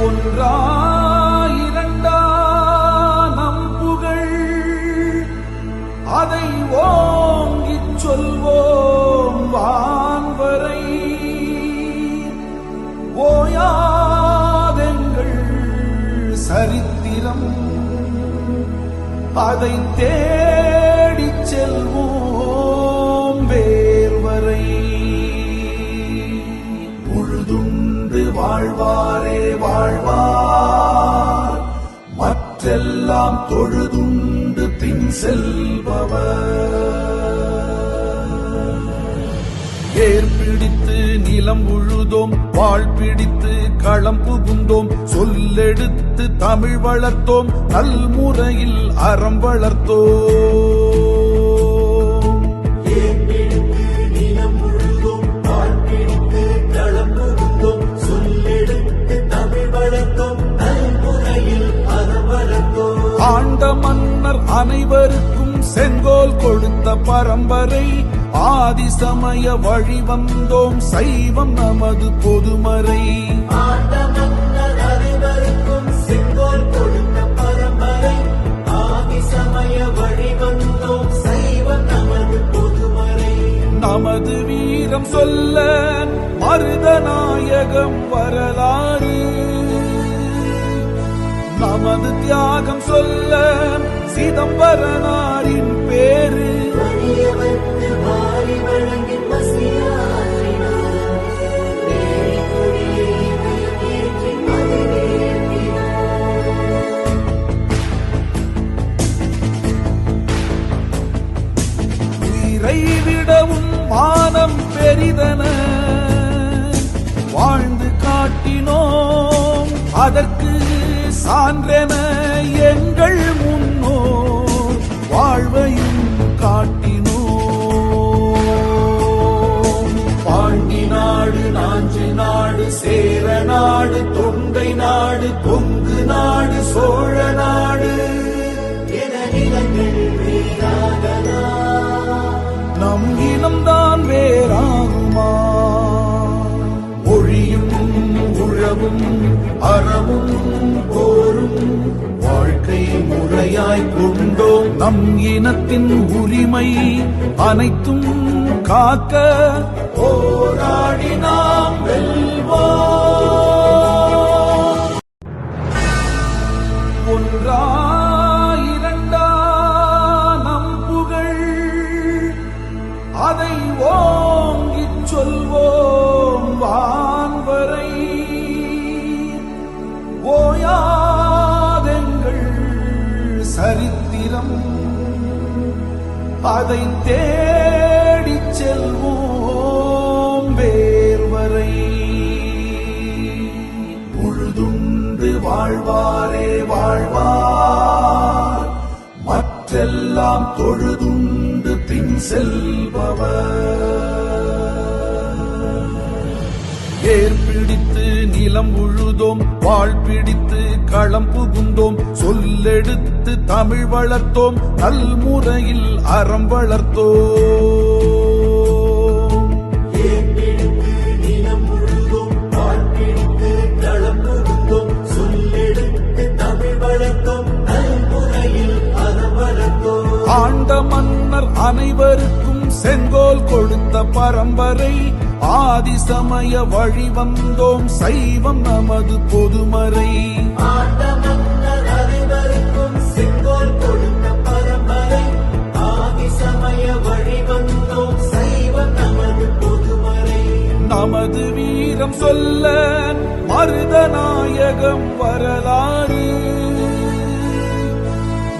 ஒன்றா இரண்டா நம் புகழ். அதை ஓங்கிச் சொல்வோம் வான்வரை. ஓயாதெங்கள் சரித்திரம். அதை தேடிச் செல்வோம் வாழ்வாரே வாழ்வார். மற்றெல்லாம் தொழுதுண்டு பின் செல்பவர். ஏர் பிடித்து நிலம் உழுதோம் வாழ் பிடித்து களம் புகுந்தோம் சொல்லெடுத்து தமிழ் வளர்த்தோம் நல்முறையில் அறம் வளர்த்தோம். ஆண்ட மன்னர் அனைவருக்கும் செங்கோல் கொடுத்த பரம்பரை. ஆதி சமய வழி வந்தோம் சைவம் நமது பொதுமறை. ஆண்ட மன்னர் அனைவருக்கும் செங்கோல் கொடுத்த பரம்பரை. ஆதி சமய வழி வந்தோம் சைவம் நமது பொதுமறை. நமது வீரம் சொல்ல மருதநாயகம் வரலாறு. நமது தியாகம் சொல்ல சிதம்பரனாரின் பேரு. நம் இனம்தான் வேறாகுமா? மொழியும் உழவும் அறவும் போரும் வாழ்க்கை முறையாய் கொண்டோம். நம் இனத்தின் உரிமை அனைத்தும் காக்க போராடினாம் வெல்வோம் அதை தேடி செல்வோம் வேர்வரை பொழுதுண்டு வாழ்வாரே வாழ்வார். மற்றெல்லாம் தொழுதுண்டு பின் செல்பவர். ஏற்பிடித்து நிலம் உழுதோம் வாழ் பிடித்து களம் புகுந்தோம் சொல்லெடுத்து தமிழ் வளர்த்தோம் நல்முறையில் அறம் வளர்த்தோம். ஏற்பெடுத்து நிலம் முழுதும் பால் பிடித்து களம் புகுந்தோம் சொல்லெடுத்து தமிழ் வளர்த்தோம் நல்முறையில் அறம் வளர்த்தோம். ஆண்ட மன்னர் அனைவருக்கும் செங்கோல் கொடுத்த பரம்பரை ஆதி சமய வழி வந்தோம் சைவம் நமது பொதுமறை. நமது வீரம் சொல்ல மருதநாயகம் வரலாறு.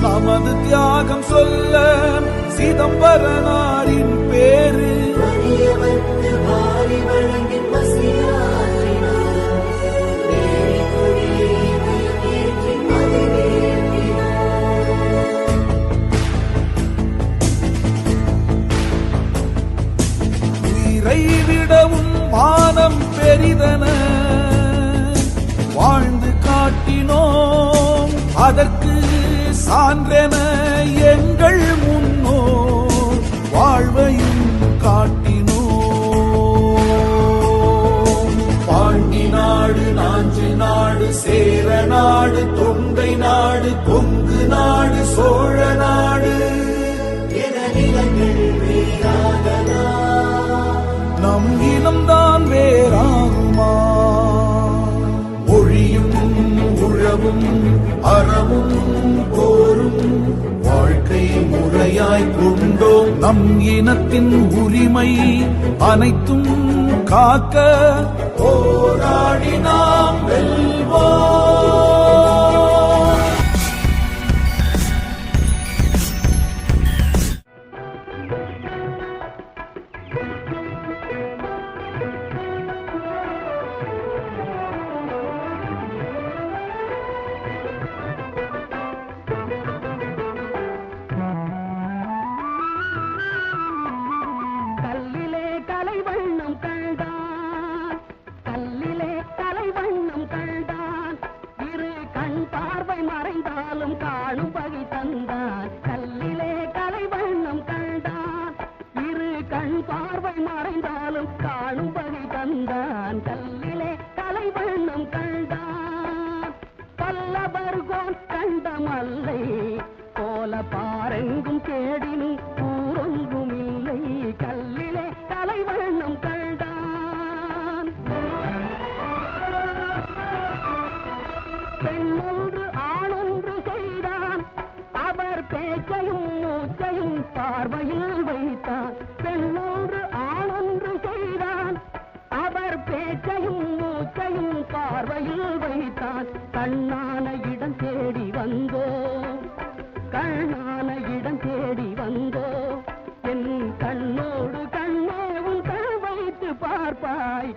நமது தியாகம் சொல்ல சிதம்பரனாரின் பேரு. விடவும் வானம் பெரிதன. வாழ்ந்து காட்டினோம் அதற்கு சான்றென. நாம் இனம்தான் வேறாகுமா? மொழியும் உழவும் அறவும் போரும் வாழ்க்கை முறையாய் கொண்டோம் நம் இனத்தின் உரிமை அனைத்தும் காக்க போராடினாம் கண்டான் கல்லிலே கலை வண்ணம் கண்டான். பல்லவர்கோன் கண்டமல்லை. கோல பாரெங்கும் கேடினும் ஊரொங்கும் இல்லை கல்லிலே கலை வண்ணம் கண்டான். பெண்ணொன்று ஆணொன்று செய்தான். அவர் பேச்சையும் மூச்சையும் பார்வையில் வைத்தான். ay,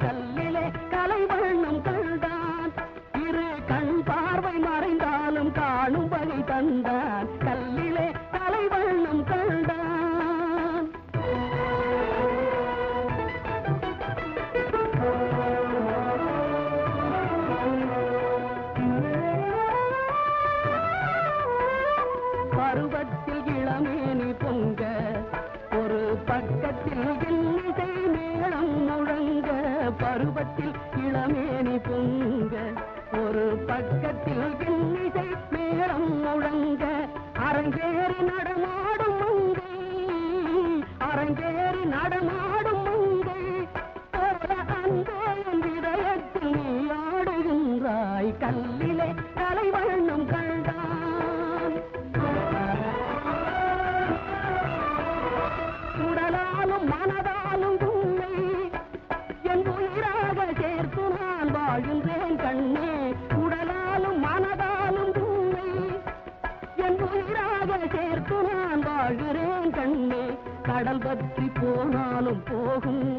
போனாலும் போகும்.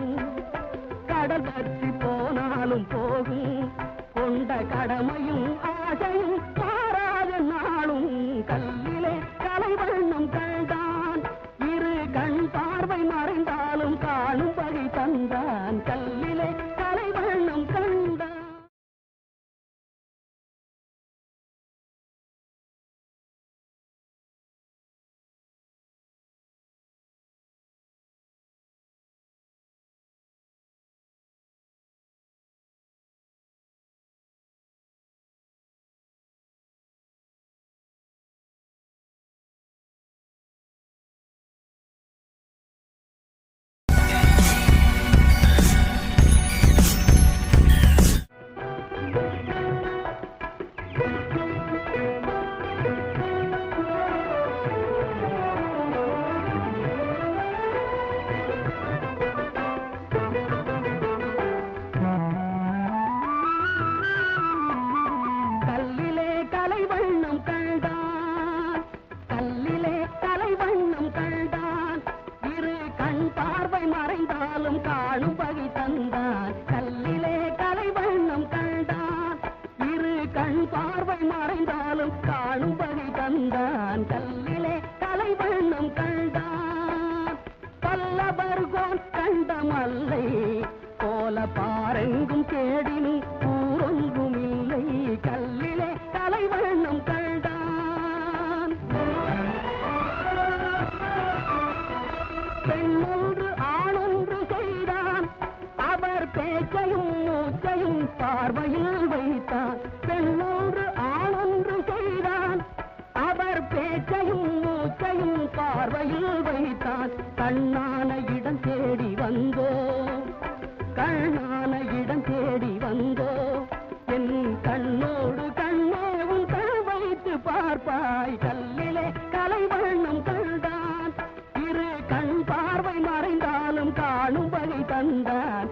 இல்லை கோல பாரெங்கும் கேடினும் கண்டான்